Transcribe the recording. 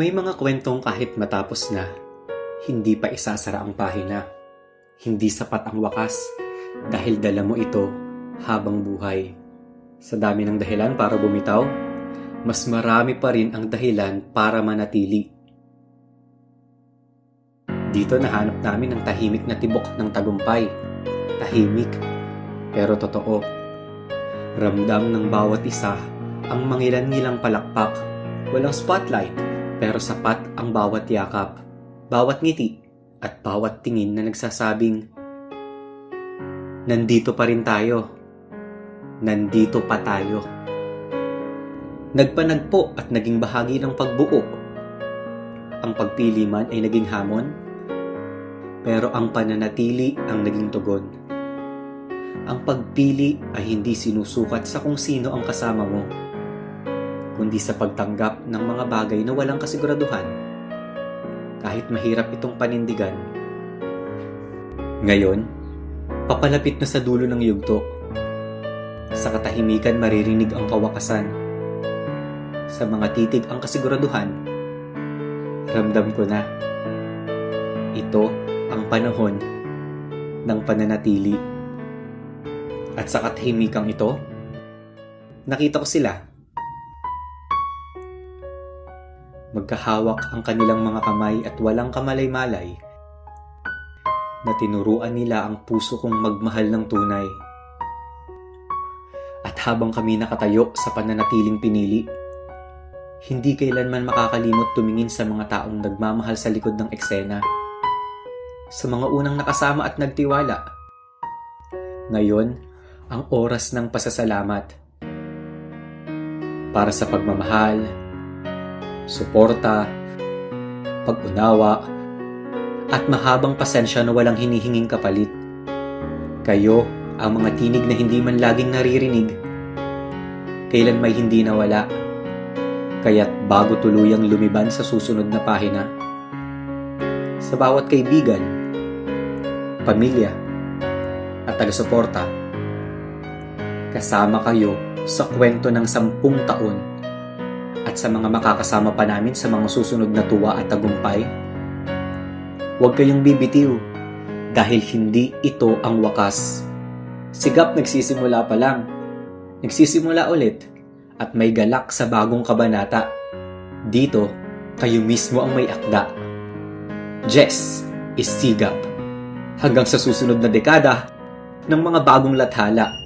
May mga kwentong kahit matapos na, hindi pa isasara ang pahina. Hindi sapat ang wakas dahil dala mo ito habang buhay. Sa dami ng dahilan para bumitaw, mas marami pa rin ang dahilan para manatili. Dito nahanap namin ang tahimik na tibok ng tagumpay. Tahimik, pero totoo. Ramdam ng bawat isa ang mangilan-ngilang palakpak. Walang spotlight, pero sapat ang bawat yakap, bawat ngiti, at bawat tingin na nagsasabing, Nandito pa rin tayo. Nandito pa tayo. Nagpanagpo at naging bahagi ng pagbuo. Ang pagpili man ay naging hamon, pero ang pananatili ang naging tugon. Ang pagpili ay hindi sinusukat sa kung sino ang kasama mo, kundi sa pagtanggap ng mga bagay na walang kasiguraduhan. Kahit mahirap itong panindigan. Ngayon, papalapit na sa dulo ng yugto. Sa katahimikan maririnig ang kawakasan. Sa mga titig ang kasiguraduhan. Ramdam ko na. Ito ang panahon ng pananatili. At sa katahimikang ito, nakita ko sila. Magkahawak ang kanilang mga kamay at walang kamalay-malay na tinuruan nila ang puso kong magmahal ng tunay. At habang kami nakatayo sa pananatiling pinili, hindi kailanman makakalimot tumingin sa mga taong nagmamahal sa likod ng eksena. Sa mga unang nakasama at nagtiwala. Ngayon, ang oras ng pasasalamat. Para sa pagmamahal, suporta, pag-unawa, at mahabang pasensya na walang hinihinging kapalit. Kayo, ang mga tinig na hindi man laging naririnig, kailan may hindi nawala. Kaya't bago tuluyang lumiban sa susunod na pahina, sa bawat kaibigan, pamilya, at taga-suporta, kasama kayo sa kwento ng sampung taon at sa mga makakasama pa namin sa mga susunod na tuwa at tagumpay, huwag kayong bibitiw dahil hindi ito ang wakas. Sigap nagsisimula pa lang. Nagsisimula ulit at may galak sa bagong kabanata. Dito, kayo mismo ang may akda. Jess is sigap. Hanggang sa susunod na dekada ng mga bagong lathala